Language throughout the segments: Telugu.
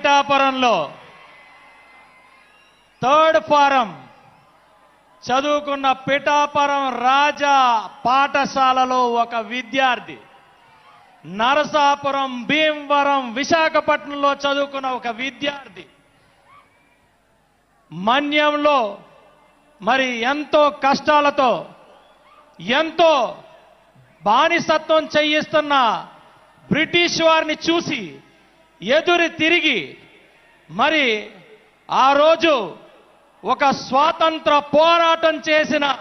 పిఠాపురంలో థర్డ్ ఫారం చదువుకున్న పిఠాపురం రాజా పాఠశాలలో ఒక విద్యార్థి. నరసాపురం భీమవరం విశాఖపట్నంలో చదువుకున్న ఒక విద్యార్థి. మన్యంలో మరి ఎంతో కష్టాలతో ఎంతో బానిసత్వం చేయిస్తున్న బ్రిటిష్ వారిని చూసి ఎదురు తిరిగి మరి ఆ రోజు ఒక స్వాతంత్ర పోరాటం చేసిన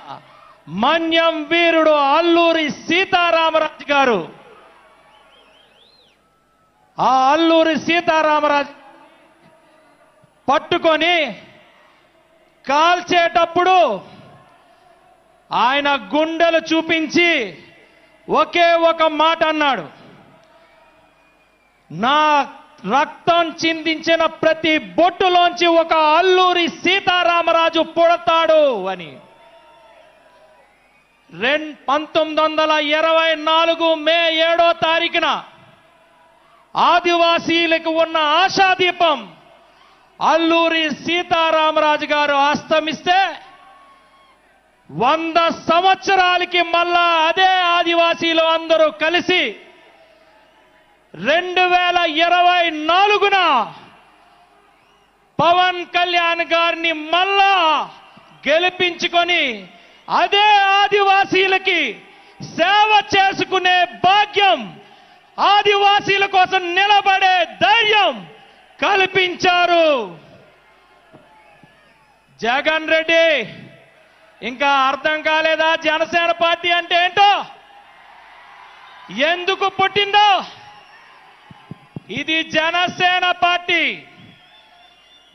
మన్యం వీరుడు అల్లూరి సీతారామరాజు గారు. ఆ అల్లూరి సీతారామరాజు పట్టుకొని కాల్చేటప్పుడు ఆయన గుండెలు చూపించి ఒకే ఒక మాట అన్నాడు. నా రక్తం చిందించిన ప్రతి బొట్టులోంచి ఒక అల్లూరి సీతారామరాజు పుడతాడు అని. రెండు పంతొమ్మిది వందల ఇరవై నాలుగు మే ఏడో తారీఖున ఆదివాసీలకు ఉన్న ఆశాదీపం అల్లూరి సీతారామరాజు గారు అస్తమిస్తే వంద సంవత్సరాలకి మళ్ళా అదే ఆదివాసీలు అందరూ కలిసి రెండు వేల ఇరవై నాలుగున పవన్ కళ్యాణ్ గారిని మళ్ళా గెలిపించుకొని అదే ఆదివాసీలకి సేవ చేసుకునే భాగ్యం ఆదివాసీల కోసం నిలబడే ధైర్యం కల్పించారు. జగన్ రెడ్డి ఇంకా అర్థం కాలేదా? జనసేన పార్టీ అంటే ఏంటో? ఎందుకు పుట్టిందో? ఇది జనసేన పార్టీ.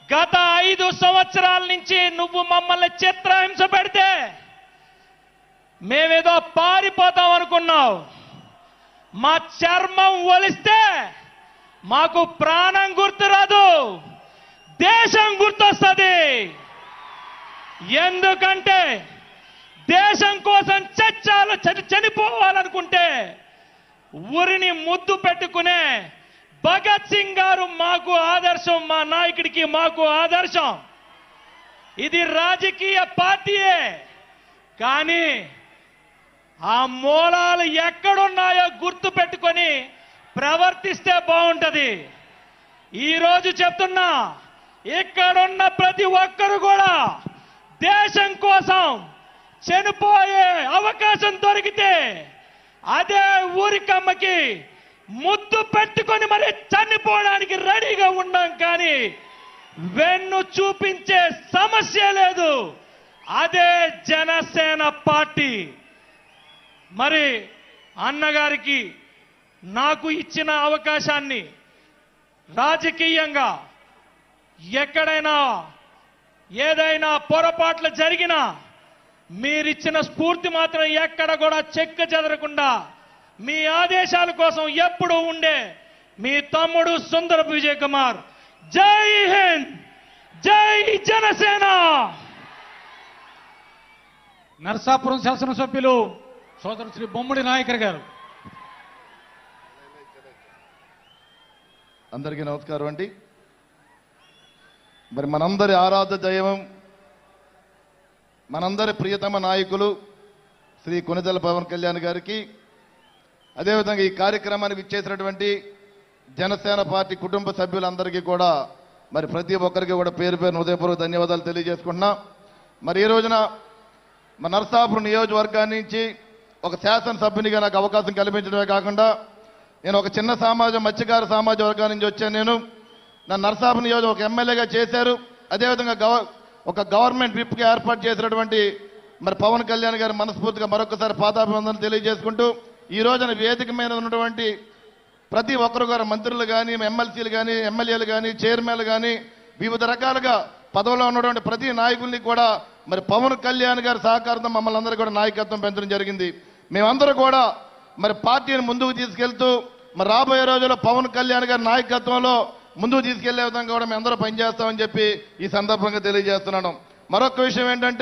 గత ఐదు సంవత్సరాల నుంచి నువ్వు మమ్మల్ని చిత్రహింస పెడితే మేమేదో పారిపోతాం అనుకున్నావు. మా చర్మం ఒలిస్తే మాకు ప్రాణం గుర్తురాదు దేశం గుర్తొస్తుంది. ఎందుకంటే దేశం కోసం చచ్చాలు చనిపోవాలనుకుంటే ఊరిని ముద్దు పెట్టుకునే భగత్ సింగ్ గారు మాకు ఆదర్శం మా నాయకుడికి మాకు ఆదర్శం. ఇది రాజకీయ పార్టీయే. కానీ ఆ మూలాలు ఎక్కడున్నాయో గుర్తు పెట్టుకొని ప్రవర్తిస్తే బాగుంటుంది. ఈరోజు చెప్తున్నా ఇక్కడున్న ప్రతి ఒక్కరు కూడా దేశం కోసం చనిపోయే అవకాశం దొరికితే అదే ఊరికమ్మకి ముద్దు పెట్టుకొని మరి చనిపోవడానికి రెడీగా ఉన్నాం కానీ వెన్ను చూపించే సమస్య లేదు. అదే జనసేన పార్టీ. మరి అన్నగారికి నాకు ఇచ్చిన అవకాశాన్ని రాజకీయంగా ఎక్కడైనా ఏదైనా పొరపాట్లు జరిగినా మీరిచ్చిన స్ఫూర్తి మాత్రం ఎక్కడ కూడా చెక్క చెదరకుండా మీ ఆదేశాల కోసం ఎప్పుడూ ఉండే మీ తమ్ముడు సుందర విజయ్ కుమార్. జై హింద్! జై జనసేన! నరసాపురం శాసనసభ్యులు సోదరు శ్రీ బొమ్మడి నాయకర్ గారు. అందరికీ నమస్కారం అండి. మరి మనందరి ఆరాధ దైవం మనందరి ప్రియతమ నాయకులు శ్రీ కొనిదెల పవన్ కళ్యాణ్ గారికి అదేవిధంగా ఈ కార్యక్రమానికి ఇచ్చేసినటువంటి జనసేన పార్టీ కుటుంబ సభ్యులందరికీ కూడా మరి ప్రతి ఒక్కరికి కూడా పేరు పేరు హృదయపూర్వక ధన్యవాదాలు తెలియజేసుకుంటున్నా. మరి ఈ రోజున మా నర్సాపురం నియోజకవర్గాన్ని నుంచి ఒక శాసనసభ్యునిగా నాకు అవకాశం కల్పించడమే కాకుండా నేను ఒక చిన్న సమాజం మత్స్యకార సమాజ వర్గాల నుంచి వచ్చాను నేను. నా నరసాపురం నియోజక ఒక ఎమ్మెల్యేగా చేశారు. అదేవిధంగా గవ ఒక గవర్నమెంట్ విప్గా ఏర్పాటు చేసినటువంటి మరి పవన్ కళ్యాణ్ గారి మనస్ఫూర్తిగా మరొకసారి పాదాభివందనలు తెలియజేసుకుంటూ ఈ రోజున వేదిక మీద ఉన్నటువంటి ప్రతి ఒక్కరు గారు మంత్రులు కానీ ఎమ్మెల్సీలు కానీ ఎమ్మెల్యేలు కానీ చైర్మన్లు కానీ వివిధ రకాలుగా పదవిలో ఉన్నటువంటి ప్రతి నాయకుల్ని కూడా మరి పవన్ కళ్యాణ్ గారి సహకారంతో మమ్మల్ని అందరూ కూడా నాయకత్వం పెంచడం జరిగింది. మేమందరూ కూడా మరి పార్టీని ముందుకు తీసుకెళ్తూ మరి రాబోయే రోజుల్లో పవన్ కళ్యాణ్ గారి నాయకత్వంలో ముందుకు తీసుకెళ్ళే విధంగా కూడా మేము పనిచేస్తామని చెప్పి ఈ సందర్భంగా తెలియజేస్తున్నాను. మరొక విషయం ఏంటంటే